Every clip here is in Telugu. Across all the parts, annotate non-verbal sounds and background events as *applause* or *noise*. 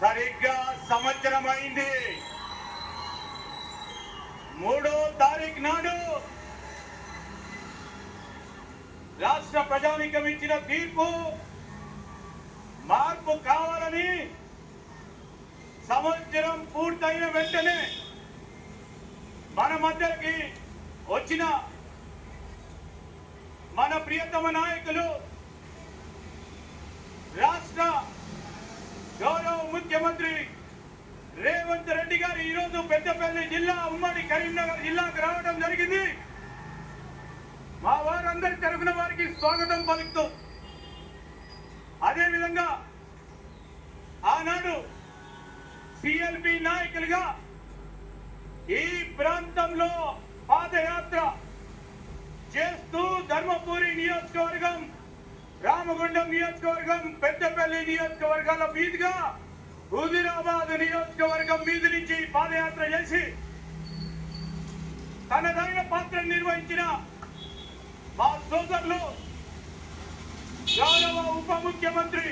సరిగ్గా సంవత్సరం అయింది మూడో తారీఖు నాడు రాష్ట్ర ప్రజానికం ఇచ్చిన తీర్పు మార్పు కావాలని సంవత్సరం పూర్తయిన వెంటనే మన మధ్యకి వచ్చిన మన ప్రియతమ నాయకులు రాష్ట్ర గౌరవ ముఖ్యమంత్రి రేవంత్ రెడ్డి గారు ఈరోజు పెద్దపల్లి జిల్లా ఉమ్మడి కరీంనగర్ జిల్లాకు రావడం జరిగింది. మా వారందరి తరఫున వారికి స్వాగతం పలుకుతూ అదేవిధంగా ఆనాడు సిఎల్పి నాయకులుగా ఈ ప్రాంతంలో పాదయాత్ర చేస్తూ ధర్మపురి నియోజకవర్గం రామగుండం నియోజకవర్గం పెద్దపల్లి నియోజకవర్గాల మీదుగా హుజురాబాద్ నియోజకవర్గం మీది నుంచి పాదయాత్ర చేసి తనదైన పాత్ర నిర్వహించిన మా సోదరులు గౌరవ ఉప ముఖ్యమంత్రి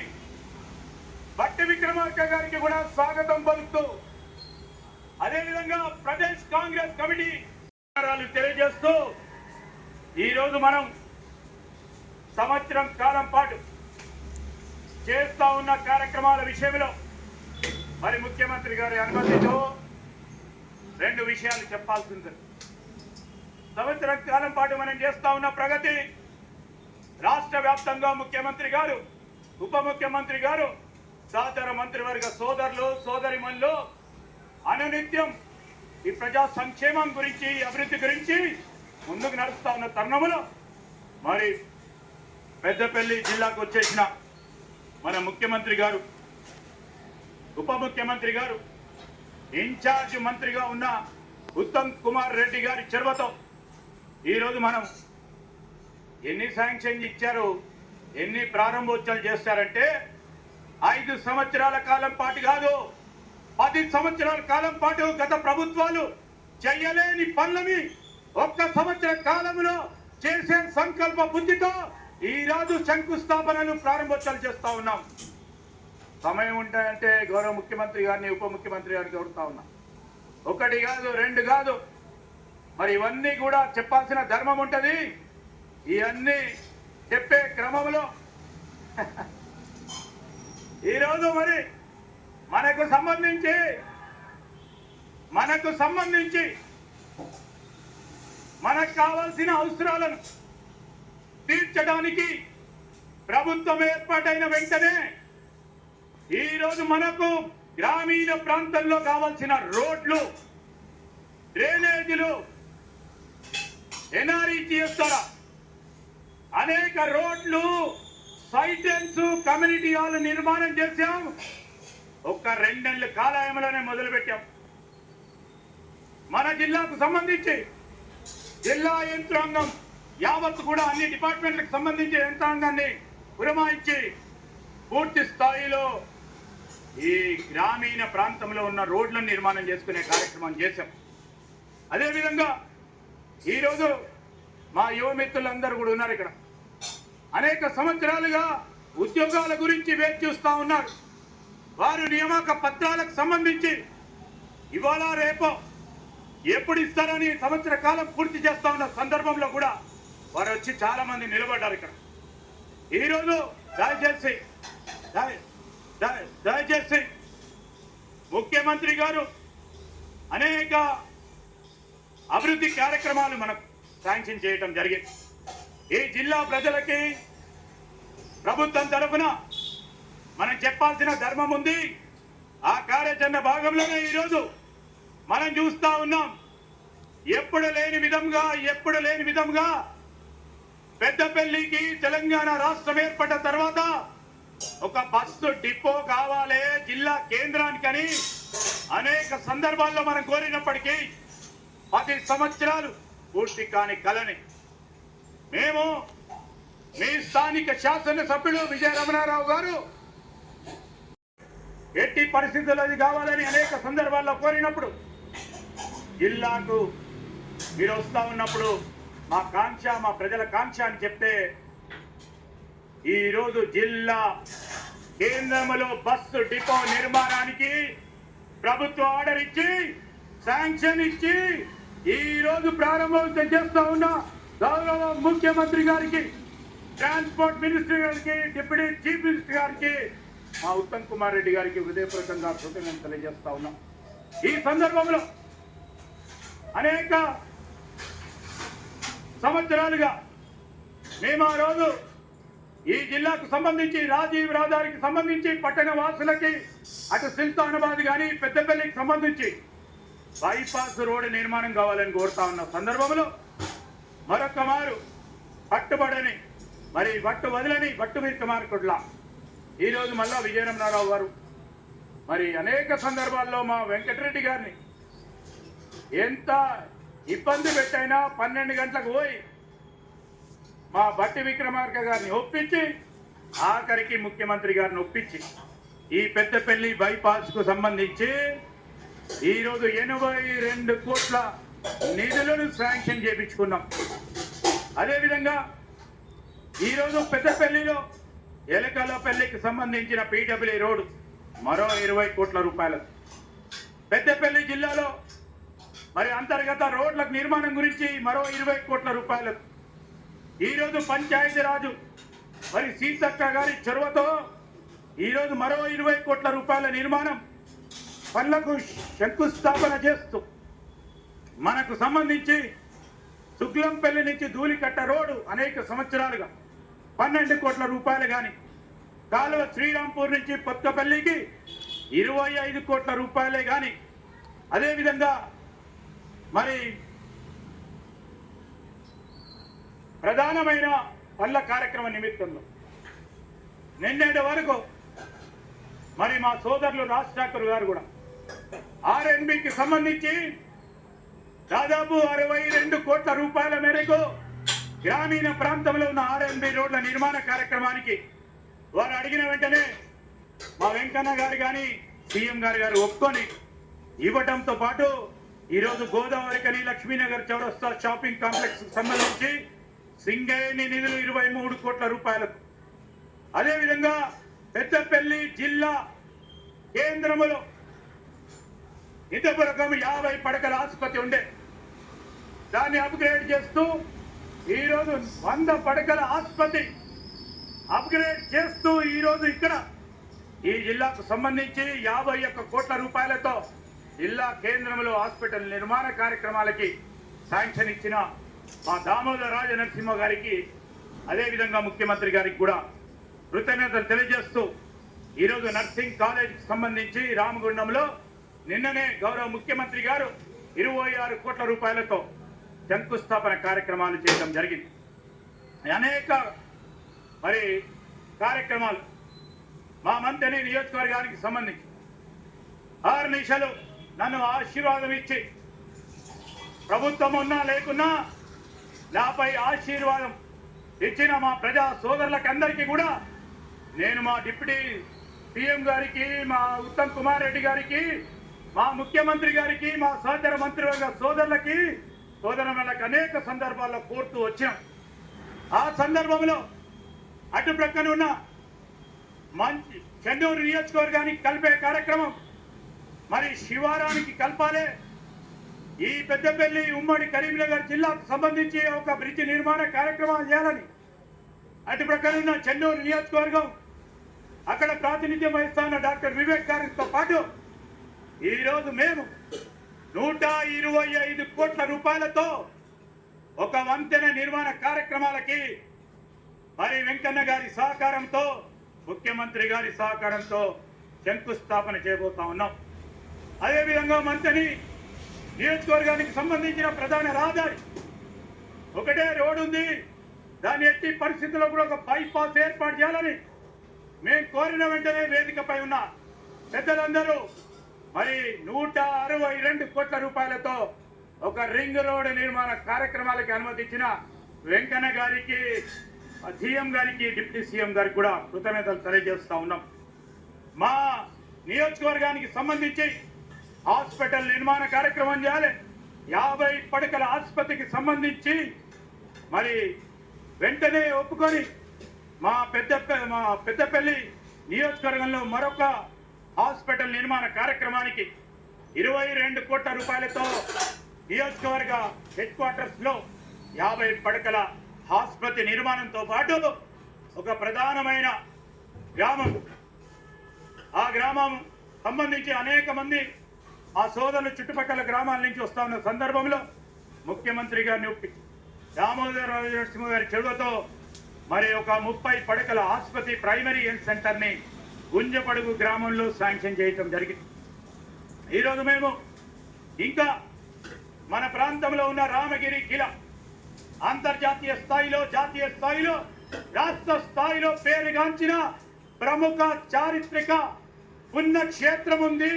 బట్టి విక్రమార్క గారికి కూడా స్వాగతం పలుకుతూ అదేవిధంగా ప్రదేశ్ కాంగ్రెస్ కమిటీ తెలియజేస్తూ ఈరోజు మనం సంవత్సరం కాలం పాటు చేస్తా ఉన్న కార్యక్రమాల విషయంలో మరి ముఖ్యమంత్రి గారి అనుమతితో రెండు విషయాలు చెప్పాల్సింది. సంవత్సరం కాలం పాటు మనం చేస్తా ఉన్న ప్రగతి రాష్ట్ర వ్యాప్తంగా ముఖ్యమంత్రి గారు ఉప ముఖ్యమంత్రి గారు సహచర మంత్రివర్గ సోదరులు సోదరిమణులు అనునిత్యం ఈ ప్రజా సంక్షేమం గురించి అభివృద్ధి గురించి ముందుకు నడుస్తా ఉన్న తరుణంలో మరి పెద్దపల్లి జిల్లాకు వచ్చేసిన మన ముఖ్యమంత్రి గారు ఉప ముఖ్యమంత్రి గారు ఇన్ఛార్జ్ మంత్రిగా ఉన్న ఉత్తమ్ కుమార్ రెడ్డి గారి చొరవతో ఈరోజు మనం ఎన్ని శాంక్షన్ ఇచ్చారు ఎన్ని ప్రారంభోత్సవాలు చేస్తారంటే ఐదు సంవత్సరాల కాలం పాటు కాదు పది సంవత్సరాల కాలం పాటు గత ప్రభుత్వాలు చేయలేని పనులని ఒక్క సంవత్సర కాలంలో చేసే సంకల్ప బుద్ధితో ఈరోజు శంకుస్థాపనలు ప్రారంభోత్సవాలు చేస్తా ఉన్నాం. సమయం ఉంటాయంటే గౌరవ ముఖ్యమంత్రి గారిని ఉప ముఖ్యమంత్రి గారిని కోరుతా ఉన్నాం. ఒకటి కాదు రెండు కాదు. మరి ఇవన్నీ కూడా చెప్పాల్సిన ధర్మం ఉంటుంది. ఇవన్నీ చెప్పే క్రమంలో *laughs* ఈరోజు మరి మనకు సంబంధించి మనకు సంబంధించి మనకు కావాల్సిన అవసరాలను తీర్చడానికి ప్రభుత్వం ఏర్పాటైన వెంటనే ఈరోజు మనకు గ్రామీణ ప్రాంతంలో కావాల్సిన రోడ్లు డ్రైనేజీలు ఎన్ఆర్ఈజిఎస్ ద్వారా అనేక రోడ్లు సైటెన్స్ కమ్యూనిటీ హాల్ నిర్మాణం చేశాం. ఒక్క రెండేళ్ళ కాలాయంలోనే మొదలు పెట్టాం మన జిల్లాకు సంబంధించి జిల్లా యంత్రాంగం యావత్ కూడా అన్ని డిపార్ట్మెంట్లకు సంబంధించిన యంత్రాంగాన్ని పురమాయించి పూర్తి స్థాయిలో ఈ గ్రామీణ ప్రాంతంలో ఉన్న రోడ్లను నిర్మాణం చేసుకునే కార్యక్రమం చేశాం. అదేవిధంగా ఈరోజు మా యువ మిత్రులందరూ కూడా ఉన్నారు ఇక్కడ. అనేక సంవత్సరాలుగా ఉద్యోగాల గురించి వేచి చూస్తా ఉన్నారు. వారు నియామక పత్రాలకు సంబంధించి ఇవాళ రేపో ఎప్పుడు ఇస్తారని సంవత్సర కాలం పూర్తి చేస్తా ఉన్న సందర్భంలో కూడా వారు వచ్చి చాలా మంది నిలబడ్డారు ఇక్కడ. ఈరోజు దయచేసి దయచేసి ముఖ్యమంత్రి గారు అనేక అభివృద్ధి కార్యక్రమాలు మనకు శాంక్షన్ చేయటం జరిగింది. ఈ జిల్లా ప్రజలకి ప్రభుత్వం తరఫున మనం చెప్పాల్సిన ధర్మం ఉంది. ఆ కార్యాచరణ భాగంలోనే ఈరోజు మనం చూస్తా ఉన్నాం. ఎప్పుడు లేని విధంగా ఎప్పుడు లేని విధంగా పెద్దపల్లికి తెలంగాణ రాష్ట్రం ఏర్పడ్డ తర్వాత ఒక బస్సు డిపో కావాలి జిల్లా కేంద్రానికని అనేక సందర్భాల్లో మనం కోరినప్పటికీ పది సంవత్సరాలు పూర్తి కాని కలని. మేము మీ స్థానిక శాసనసభ్యులు విజయ రమణారావు గారు ఎట్టి పరిస్థితుల్లో అది కావాలని అనేక సందర్భాల్లో కోరినప్పుడు జిల్లాకు మీరు వస్తా ఉన్నప్పుడు మా కాంక్ష మా ప్రజల కాంక్ష అని చెప్తే ఈరోజు జిల్లా కేంద్రంలో బస్సు డిపో నిర్మాణానికి ప్రభుత్వ ఆర్డర్ ఇచ్చి శాంక్షన్ ఇచ్చి ఈ రోజు ప్రారంభోత్సవం చేస్తా ఉన్న గౌరవ ముఖ్యమంత్రి గారికి ట్రాన్స్పోర్ట్ మినిస్టర్ గారికి డిప్యూటీ చీఫ్ మినిస్టర్ గారికి మా ఉత్తమ్ కుమార్ రెడ్డి గారికి హృదయపూర్వకంగా కృతజ్ఞతలు తెలియజేస్తా ఉన్నాం. ఈ సందర్భంలో అనేక సంవత్సరాలుగా మేము ఆ రోజు ఈ జిల్లాకు సంబంధించి రాజీవ్ రహదారికి సంబంధించి పట్టణ వాసులకి అటు సుల్తానాబాద్ కానీ పెద్దపల్లికి సంబంధించి బైపాస్ రోడ్డు నిర్మాణం కావాలని కోరుతా ఉన్న సందర్భంలో మరొక మారు పట్టుబడని మరి పట్టు వదలని పట్టు విక్రమార్కుడ్లా ఈరోజు మళ్ళా విజయరమణారావు గారు. మరి అనేక సందర్భాల్లో మా వెంకటరెడ్డి గారిని ఎంత ఇబ్బంది పెట్టైనా పన్నెండు గంటలకు పోయి మా బట్టి విక్రమార్క గారిని ఒప్పించి ఆఖరికి ముఖ్యమంత్రి గారిని ఒప్పించి ఈ పెద్దపల్లి బైపాస్కు సంబంధించి ఈరోజు ఎనభై రెండు కోట్ల నిధులను శాంక్షన్ చేయించుకున్నాం. అదేవిధంగా ఈరోజు పెద్దపల్లిలో ఎలకలపల్లికి సంబంధించిన పీడబ్ల్యూ రోడ్డు మరో ఇరవై కోట్ల రూపాయలు. పెద్దపల్లి జిల్లాలో మరి అంతర్గత రోడ్లకు నిర్మాణం గురించి మరో ఇరవై కోట్ల రూపాయలు. ఈరోజు పంచాయతీ రాజు మరి సీతక్క గారి చొరవతో ఈరోజు మరో ఇరవై కోట్ల రూపాయల నిర్మాణం పనులకు శంకుస్థాపన చేస్తూ మనకు సంబంధించి శుక్లంపల్లి నుంచి ధూళికట్ట రోడ్డు అనేక సంవత్సరాలుగా పన్నెండు కోట్ల రూపాయలు కానీ కాలువ శ్రీరాంపూర్ నుంచి కొత్తపల్లికి ఇరవై ఐదు కోట్ల రూపాయలే కానీ అదేవిధంగా మరి ప్రధానమైన పళ్ళ కార్యక్రమ నిమిత్తంలో నిన్నటి వరకు మరి మా సోదరులు రాజ్ ఠాకూర్ గారు కూడా ఆర్ఎన్బికి సంబంధించి దాదాపు అరవై రెండు కోట్ల రూపాయల మేరకు గ్రామీణ ప్రాంతంలో ఉన్న ఆర్ఎన్బి రోడ్ల నిర్మాణ కార్యక్రమానికి వారు అడిగిన వెంటనే మా వెంకన్న గారు కానీ సీఎం గారు గారు ఒప్పుకొని ఇవ్వటంతో పాటు ఈరోజు గోదావరి కని లక్ష్మీనగర్ చౌరస్తా షాపింగ్ కాంప్లెక్స్ సంబంధించి సింగేణి నిధులు ఇరవై మూడు కోట్ల రూపాయలకు. అదేవిధంగా పెద్దపల్లి జిల్లా కేంద్రములో ఇంతవరకు యాభై పడకల ఆసుపత్రి ఉండే. దాన్ని అప్గ్రేడ్ చేస్తూ ఈరోజు వంద పడకల ఆసుపత్రి అప్గ్రేడ్ చేస్తూ ఈరోజు ఇక్కడ ఈ జిల్లాకు సంబంధించి యాభై ఒక్క కోట్ల రూపాయలతో జిల్లా కేంద్రంలో హాస్పిటల్ నిర్మాణ కార్యక్రమాలకి శాంక్షన్ ఇచ్చిన మా దామోదర రాజ నరసింహ గారికి అదేవిధంగా ముఖ్యమంత్రి గారికి కూడా కృతజ్ఞతలు తెలియజేస్తూ ఈరోజు నర్సింగ్ కాలేజీకి సంబంధించి రామగుండంలో నిన్ననే గౌరవ ముఖ్యమంత్రి గారు ఇరవై ఆరు కోట్ల రూపాయలతో శంకుస్థాపన కార్యక్రమాలు చేయడం జరిగింది. అనేక మరి కార్యక్రమాలు మా మంత్రి నియోజకవర్గానికి సంబంధించి ఆరు నిమిషాలు నన్ను ఆశీర్వాదం ఇచ్చి. ప్రభుత్వం ఉన్నా లేకున్నా నాపై ఆశీర్వాదం ఇచ్చిన మా ప్రజా సోదరులకందరికీ కూడా నేను మా డిప్యూటీ సీఎం గారికి మా ఉత్తమ్ కుమార్ రెడ్డి గారికి మా ముఖ్యమంత్రి గారికి మా సహచర మంత్రివర్గ సోదరులకి సోదరులకు అనేక సందర్భాల్లో కోరుతూ వచ్చాం ఆ సందర్భంలో అటు ప్రక్కన ఉన్న మంచి చెన్నూరు నియోజకవర్గానికి కలిపే కార్యక్రమం మరి శివారానికి కలపాలి. ఈ పెద్దపల్లి ఉమ్మడి కరీంనగర్ జిల్లాకు సంబంధించి ఒక బ్రిడ్జ్ నిర్మాణ కార్యక్రమాలు చేయాలని అటు ప్రకారం ఉన్న చెన్నూరు నియోజకవర్గం అక్కడ ప్రాతినిధ్యం వహిస్తున్న డాక్టర్ వివేక్ గారితో పాటు ఈరోజు మేము నూట ఇరవై ఐదు కోట్ల రూపాయలతో ఒక వంతెన నిర్మాణ కార్యక్రమాలకి మరి వెంకన్న గారి సహకారంతో ముఖ్యమంత్రి గారి సహకారంతో శంకుస్థాపన చేయబోతా ఉన్నాం. అదేవిధంగా మంతని నియోజకవర్గానికి సంబంధించిన ప్రధాన రహదారి. ఒకటే రోడ్ ఉంది. దాన్ని ఎట్టి పరిస్థితుల్లో కూడా ఒక బైపాస్ ఏర్పాటు చేయాలని మేము కోరిన వెంటనే వేదికపై ఉన్న పెద్దలందరూ మరి నూట అరవై రెండు కోట్ల రూపాయలతో ఒక రింగ్ రోడ్ నిర్మాణ కార్యక్రమాలకి అనుమతించిన వెంకన్న గారికి సీఎం గారికి డిప్యూటీ సీఎం గారికి కూడా కృతజ్ఞతలు తెలియజేస్తా ఉన్నాం. మా నియోజకవర్గానికి సంబంధించి హాస్పిటల్ నిర్మాణ కార్యక్రమం చేయాలి. యాభై పడకల ఆసుపత్రికి సంబంధించి మరి వెంటనే ఒప్పుకొని మా పెద్ద మా పెద్దపల్లి నియోజకవర్గంలో మరొక హాస్పిటల్ నిర్మాణ కార్యక్రమానికి ఇరవై రెండు కోట్ల రూపాయలతో నియోజకవర్గ హెడ్ క్వార్టర్స్లో యాభై పడకల ఆసుపత్రి నిర్మాణంతో పాటు ఒక ప్రధానమైన గ్రామం. ఆ గ్రామం సంబంధించి అనేక మంది ఆ సోదరులు చుట్టుపక్కల గ్రామాల నుంచి వస్తా ఉన్న సందర్భంలో ముఖ్యమంత్రి గారిని ఒప్పి దామోదర నరసింహ గారి చెడువతో మరి ఒక ముప్పై పడకల ఆసుపత్రి ప్రైమరీ హెల్త్ సెంటర్ని గుంజపడుగు గ్రామంలో శాంక్షన్ చేయటం జరిగింది. ఈరోజు మేము ఇంకా మన ప్రాంతంలో ఉన్న రామగిరి కిల అంతర్జాతీయ స్థాయిలో జాతీయ స్థాయిలో రాష్ట్ర స్థాయిలో పేరుగాంచిన ప్రముఖ చారిత్రక పుణ్యక్షేత్రం ఉంది.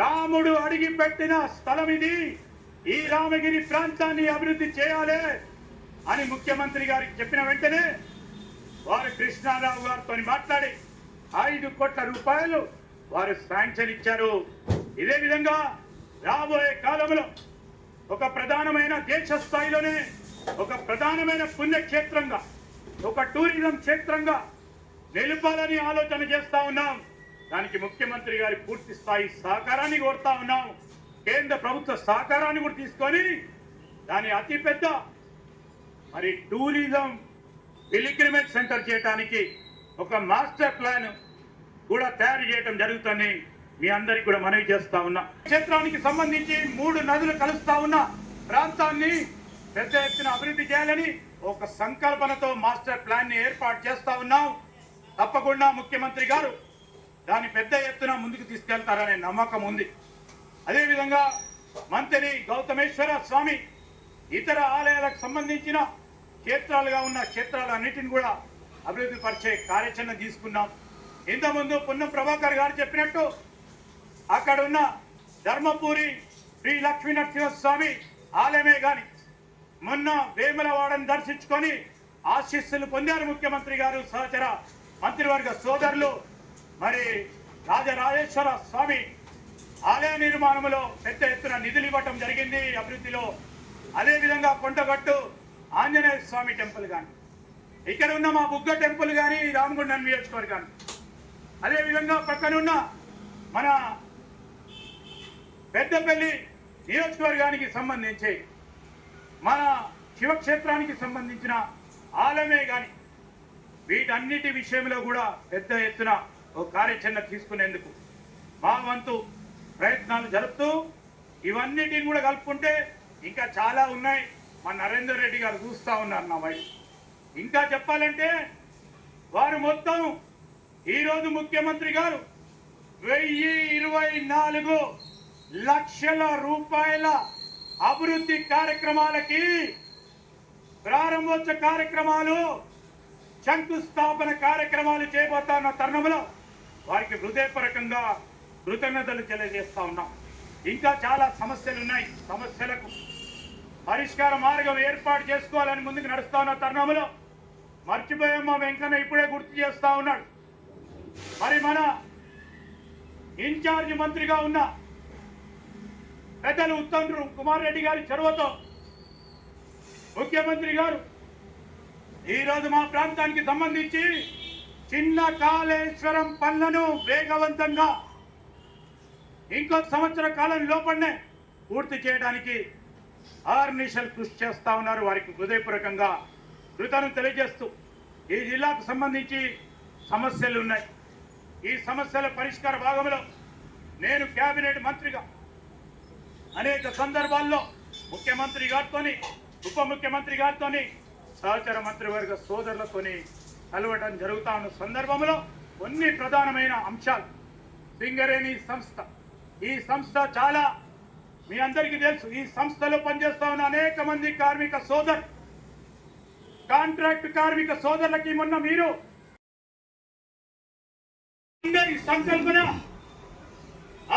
రాముడు అడిగి పెట్టిన స్థలం ఇది ఈ రామగిరి ప్రాంతాన్ని అభివృద్ధి చేయాలి అని ముఖ్యమంత్రి గారికి చెప్పిన వెంటనే వారు కృష్ణారావు గారితో మాట్లాడి ఐదు కోట్ల రూపాయలు వారు శాంక్షన్ ఇచ్చారు. ఇదే విధంగా రాబోయే కాలంలో ఒక ప్రధానమైన దేశ స్థాయిలోనే ఒక ప్రధానమైన పుణ్యక్షేత్రంగా ఒక టూరిజం క్షేత్రంగా నిలుపాలని ఆలోచన చేస్తా ఉన్నాం. దానికి ముఖ్యమంత్రి గారి పూర్తి స్థాయి సహకారాన్ని కోరుతా ఉన్నాం. కేంద్ర ప్రభుత్వ సహకారాన్ని కూడా తీసుకొని దాని అతిపెద్ద మరి టూరిజం పిలిగ్రిమేజ్ సెంటర్ చేయడానికి ఒక మాస్టర్ ప్లాన్ కూడా తయారు చేయడం జరుగుతుంది. మీ అందరికి కూడా మనవి చేస్తా ఉన్నా. క్షేత్రానికి సంబంధించి మూడు నదులు కలుస్తా ఉన్న. ప్రాంతాన్ని పెద్ద ఎత్తున అభివృద్ధి చేయాలని ఒక సంకల్పనతో మాస్టర్ ప్లాన్ని ఏర్పాటు చేస్తా ఉన్నాం. తప్పకుండా ముఖ్యమంత్రి గారు దాన్ని పెద్ద ఎత్తున ముందుకు తీసుకెళ్తారనే నమ్మకం ఉంది. అదేవిధంగా మంత్రి గౌతమేశ్వర స్వామి ఇతర ఆలయాలకు సంబంధించిన క్షేత్రాలుగా ఉన్న క్షేత్రాలన్నిటిని కూడా అభివృద్ధి పరిచే కార్యాచరణ తీసుకున్నాం. ఇంతకుముందు పున్నం ప్రభాకర్ గారు చెప్పినట్టు అక్కడ ఉన్న ధర్మపురి శ్రీ లక్ష్మీ నరసింహస్వామి ఆలయమే గాని మొన్న వేములవాడని దర్శించుకొని ఆశీస్సులు పొందారు ముఖ్యమంత్రి గారు సహచర మంత్రివర్గ సోదరులు. మరి రాజరాజేశ్వర స్వామి ఆలయ నిర్మాణంలో పెద్ద ఎత్తున నిధులు ఇవ్వటం జరిగింది అభివృద్ధిలో. అదేవిధంగా కొండగట్టు ఆంజనేయ స్వామి టెంపుల్ కానీ ఇక్కడ ఉన్న మా బుగ్గ టెంపుల్ కానీ రామగుండం నియోజకవర్గాన్ని అదేవిధంగా పక్కనున్న మన పెద్దపల్లి నియోజకవర్గానికి సంబంధించి మన శివక్షేత్రానికి సంబంధించిన ఆలమే కానీ వీటన్నిటి విషయంలో కూడా పెద్ద ఎత్తున కార్యాచరణ తీసుకునేందుకు మా వంతు ప్రయత్నాలు జరుపుతూ ఇవన్నిటిని కూడా కలుపుకుంటే ఇంకా చాలా ఉన్నాయి. మా నరేందర్ రెడ్డి గారు చూస్తా ఉన్నారు నా వైపు. ఇంకా చెప్పాలంటే వారు మొత్తం ఈరోజు ముఖ్యమంత్రి గారు వెయ్యి ఇరవై నాలుగు లక్షల రూపాయల అభివృద్ధి కార్యక్రమాలకి ప్రారంభోత్సవ కార్యక్రమాలు శంకుస్థాపన కార్యక్రమాలు చేయబోతున్న తరుణంలో వారికి హృదయపరకంగా కృతజ్ఞతలు తెలియజేస్తా ఉన్నాం. ఇంకా చాలా సమస్యలు ఉన్నాయి సమస్యలకు పరిష్కార మార్గం ఏర్పాటు చేసుకోవాలని ముందుకు నడుస్తా ఉన్న తరుణంలో మర్చిపోయాం మా వెంకన్న ఇప్పుడే గుర్తు చేస్తా ఉన్నాడు. మరి మన ఇన్ఛార్జ్ మంత్రిగా ఉన్న పెద్దలు ఉత్తండ్రు కుమార్ రెడ్డి గారి చొరవతో ముఖ్యమంత్రి గారు ఈరోజు మా ప్రాంతానికి సంబంధించి చిన్న కాళేశ్వరం పనులను వేగవంతంగా ఇంకో సంవత్సర కాలం లోపలనే పూర్తి చేయడానికి ఆర్నిషల్ కృషి చేస్తా ఉన్నారు. వారికి హృదయపూర్వకంగా కృతను తెలియజేస్తూ ఈ జిల్లాకు సంబంధించి సమస్యలు ఉన్నాయి. ఈ సమస్యల పరిష్కార భాగంలో నేను కేబినెట్ మంత్రిగా అనేక సందర్భాల్లో ముఖ్యమంత్రి గారితోని ఉప ముఖ్యమంత్రి గారితోని సహచర మంత్రివర్గ సోదరులతోని కలవడం జరుగుతా ఉన్న సందర్భంలో కొన్ని ప్రధానమైన అంశాలు. సింగరేణి సంస్థ. ఈ సంస్థ చాలా మీ అందరికీ తెలుసు ఈ సంస్థలో పనిచేస్తా ఉన్న అనేక మంది కార్మిక సోదరు. కాంట్రాక్ట్ కార్మిక సోదరులకి మొన్న మీరు అందరి సంకల్పన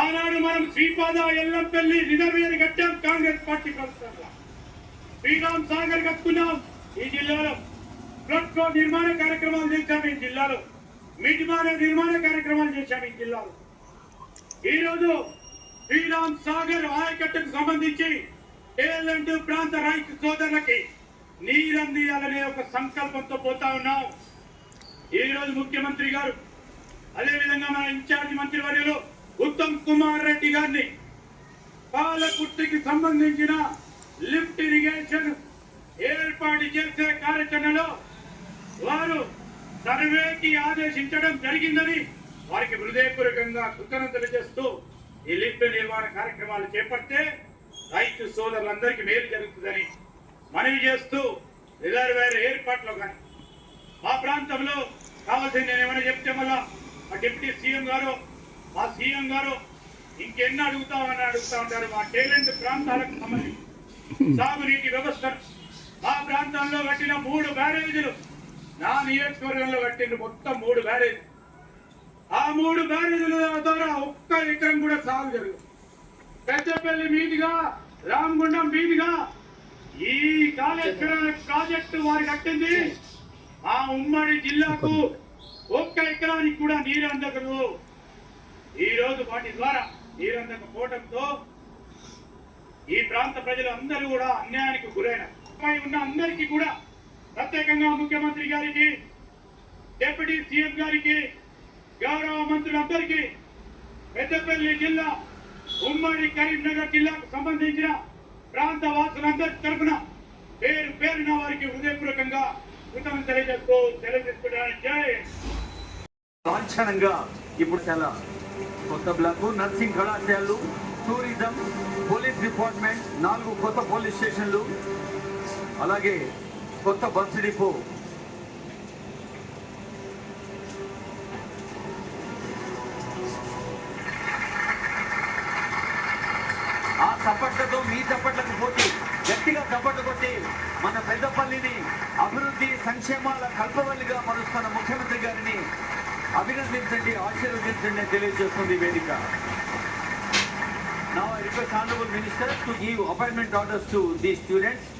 ఆనాడు మనం శ్రీపాద ఎల్లంపల్లి రిజర్వేర్ కట్టాం కాంగ్రెస్ పార్టీ ప్రభుత్వంలో. శ్రీరామ్ సాగర్ కట్టుకున్నాం ఈ జిల్లాలో. ఫ్లడ్ ఫ్లో నిర్మాణ కార్యక్రమాలు చేశాము ఈ జిల్లాలో. మిటిమాన నిర్మాణ కార్యక్రమాలు చేశాము ఈ జిల్లాలో. ఈ రోజు శ్రీరామ్ సాగర్ ఆయకట్టుకు సంబంధించి ఏలంటు ప్రాంత రైతు సోదరులకి నీరందియాలనే ఒక సంకల్పంతో పోతా ఉన్నాం. ఈ రోజు ముఖ్యమంత్రి గారు అదేవిధంగా మన ఇన్ఛార్జి మంత్రివర్యులు ఉత్తమ్ కుమార్ రెడ్డి గారిని పాలకుర్తికి సంబంధించిన లిఫ్ట్ ఇరిగేషన్ ఏర్పాటు చేసే కార్యాచరణలో వారు సర్వేకి ఆదేశించడం జరిగిందని వారికి హృదయపూర్వకంగా కృతజ్ఞతలు చేస్తూ ఈ లిఫ్ట్ నిర్మాణ కార్యక్రమాలు చేపడితే రైతు సోదరులందరికీ మేలు జరుగుతుందని మనవి చేస్తూ రిజర్వేర్ ఏర్పాట్లో కానీ మా ప్రాంతంలో కావాల్సింది నేను ఏమైనా చెప్తే మళ్ళా మా డిప్యూటీ సీఎం గారు మా సీఎం గారు ఇంకెన్ని అడుగుతామని అడుగుతా ఉంటారు మా టేలెంట్ ప్రాంతాలకు సంబంధించి. సాగునీటి వ్యవస్థ మా ప్రాంతంలో కట్టిన మూడు బ్యారేజీలు నా నియోజకవర్గంలో కట్టిన మొత్తం మూడు బ్యారేజ్ ఆ మూడు బ్యారేజీల ద్వారా ఒక్క ఎకరం కూడా సాగు జరగదు. పెద్దపల్లి మీదుగా రామగుండం మీదుగా ఈ కాళేశ్వరం ప్రాజెక్టు వారు కట్టింది. ఆ ఉమ్మడి జిల్లాకు ఒక్క ఎకరానికి కూడా నీరు అందకదు. ఈ రోజు వాటి ద్వారా నీరు అందకపోవడంతో ఈ ప్రాంత ప్రజలు అందరూ కూడా అన్యాయానికి గురైన ఉన్న అందరికీ కూడా ప్రత్యేకంగా ముఖ్యమంత్రి గారికి డిప్యూటీ సీఎం గారికి గౌరవ మంత్రులందరికీ పెద్దపల్లి జిల్లా ఉమ్మడి కరీంనగర్ జిల్లాకు సంబంధించిన ప్రాంత వాసులందరి తరఫున పేరు పేరున వారికి హృదయపూర్వకంగా కృతజ్ఞతలు తెలియజేస్తూ తెలియజేసుకోవడానికి లాంఛనంగా ఇప్పుడు చాలా కొత్త బ్లాక్ నర్సింగ్ కళాశాలలు టూరిజం పోలీస్ డిపార్ట్మెంట్ నాలుగు కొత్త పోలీస్ స్టేషన్లు అలాగే కొత్త బస్ డిపో. ఆ చప్పట్లతో మీ చప్పట్లకు పోటీ. గట్టిగా చప్పట్లు కొట్టి మన పెద్దపల్లిని అభివృద్ధి సంక్షేమాల కల్పవల్లిగా మరుస్తున్న ముఖ్యమంత్రి గారిని అభినందించండి ఆశీర్వదించండి అని తెలియజేస్తుంది వేదిక. Now I request Honorable Minister to give appointment orders to these students.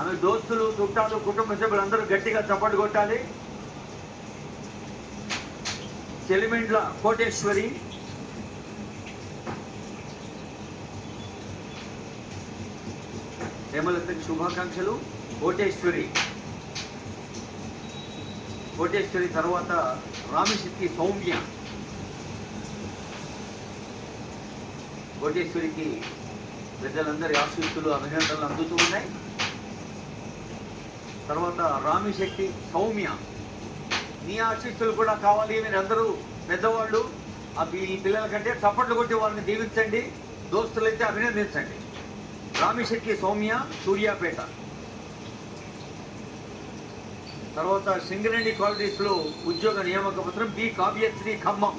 ఆమె దోస్తులు చుట్టాలు కుటుంబ సభ్యులందరూ గట్టిగా చప్పట్లు కొట్టాలి. చెలిమెండ్ల కోటేశ్వరి. హేమలతకి శుభాకాంక్షలు. కోటేశ్వరి. కోటేశ్వరి తర్వాత రామశక్తి సౌమ్య. కోటేశ్వరికి ప్రజలందరి ఆశీస్సులు అభినందనలు అందుతూ ఉన్నాయి. తర్వాత రామిశక్తి సౌమ్య. నీ ఆశీస్సులు కూడా కావాలి మీరందరూ అందరూ పెద్దవాళ్ళు. ఆ ఈ పిల్లల కంటే చప్పట్లు కొట్టి వాళ్ళని దీవించండి. దోస్తులైతే అభినందించండి. రామిశెట్టి సౌమ్య సూర్యాపేట. తర్వాత సింగరేణి కాలనీస్ ఉద్యోగ నియామక పత్రం బి కావ్యశ్రీ ఖమ్మం.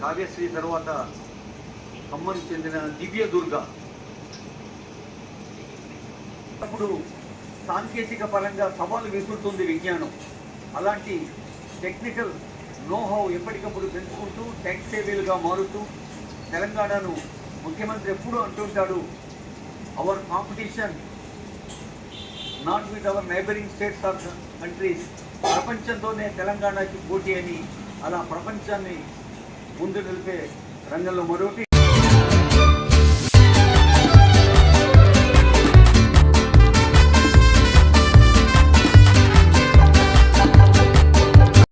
కావ్యశ్రీ తర్వాత ఖమ్మం చెందిన దివ్య దుర్గ. అప్పుడు సాంకేతిక పరంగా సవాలు విసురుతుంది విజ్ఞానం. అలాంటి టెక్నికల్ నోహౌ ఎప్పటికప్పుడు పెంచుకుంటూ టెక్ సేవీలుగా మారుతూ తెలంగాణను ముఖ్యమంత్రి ఎప్పుడూ అంటుంటాడు our competition not with our neighbouring states of countries ప్రపంచంతోనే తెలంగాణకి పోటీ అని. అలా ప్రపంచాన్ని ముందు నిలిపే రంగంలో మరొకటి